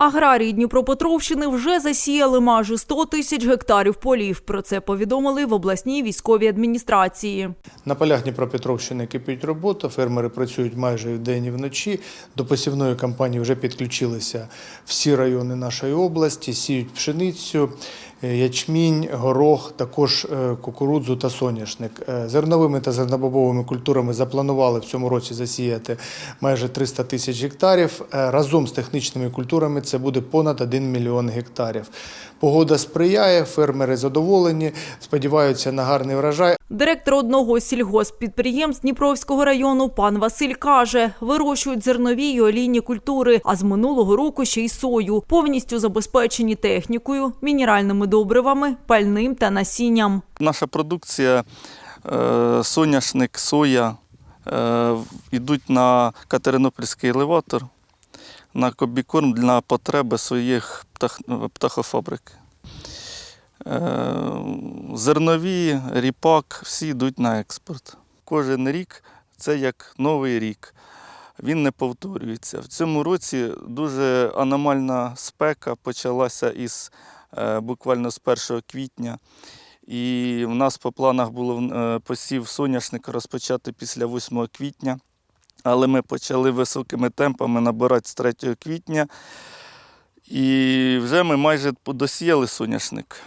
Аграрії Дніпропетровщини вже засіяли майже 100 тисяч гектарів полів. Про це повідомили в обласній військовій адміністрації. На полях Дніпропетровщини кипить робота, фермери працюють майже в вдень і вночі. До посівної кампанії вже підключилися всі райони нашої області, сіють пшеницю, ячмінь, горох, також е, кукурудзу та соняшник. Е, Зерновими та зернобобовими культурами запланували в цьому році засіяти майже 300 тисяч гектарів. Е, Разом з технічними культурами це буде понад 1 мільйон гектарів. Погода сприяє, фермери задоволені, сподіваються на гарний врожай. Директор одного з сільгосппідприємств Дніпровського району пан Василь каже, вирощують зернові й олійні культури, а з минулого року ще й сою, повністю забезпечені технікою, мінеральними добривами, пальним та насінням. Наша продукція, е, соняшник, соя е, йдуть на Катеринопільський елеватор, на кобікорм для потреби своїх птах, птахофабрик. Е, Зернові, ріпак, всі йдуть на експорт. Кожен рік це як новий рік. Він не повторюється. В цьому році дуже аномальна спека почалася із е, буквально з 1 квітня. І в нас по планах було е, посів соняшника розпочати після 8 квітня. Але ми почали високими темпами набирати з 3 квітня. І вже ми майже досіяли соняшник.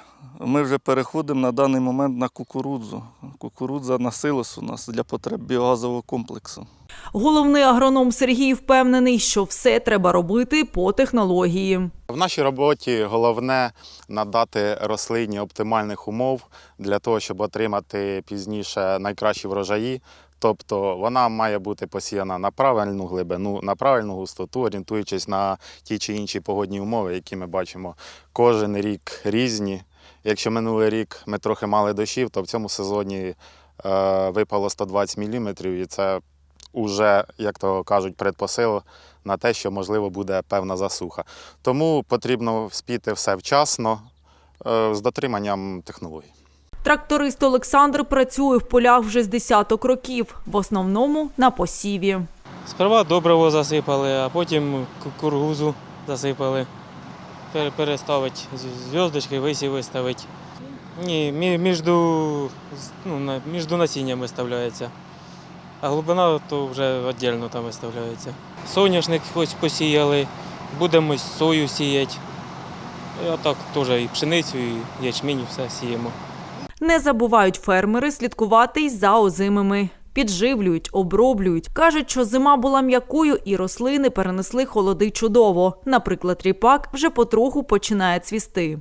Ми вже переходимо на даний момент на кукурудзу. Кукурудза на силос у нас для потреб біогазового комплексу. Головний агроном Сергій впевнений, що все треба робити по технології. В нашій роботі головне надати рослині оптимальних умов для того, щоб отримати пізніше найкращі врожаї. Тобто вона має бути посіяна на правильну глибину, на правильну густоту, орієнтуючись на ті чи інші погодні умови, які ми бачимо кожен рік різні. Якщо минулий рік ми трохи мали дощів, то в цьому сезоні е, випало 120 мм, і це вже, як то кажуть, предпосил на те, що можливо буде певна засуха. Тому потрібно спіти все вчасно е, з дотриманням технологій. Тракторист Олександр працює в полях вже з десяток років, в основному на посіві. Сперва добриво засипали, а потім кукурузу засипали. Пере- Переставить з- зв'язочки, висів виставить. Між, ну, між насінням виставляється. А глибина то вже віддільно там виставляється. Соняшник ось посіяли, будемо сою сіяти. А так теж і пшеницю, і ячмінь, все сіємо. Не забувають фермери слідкувати й за озимими. Підживлюють, оброблюють. Кажуть, що зима була м'якою і рослини перенесли холоди чудово. Наприклад, ріпак вже потроху починає цвісти.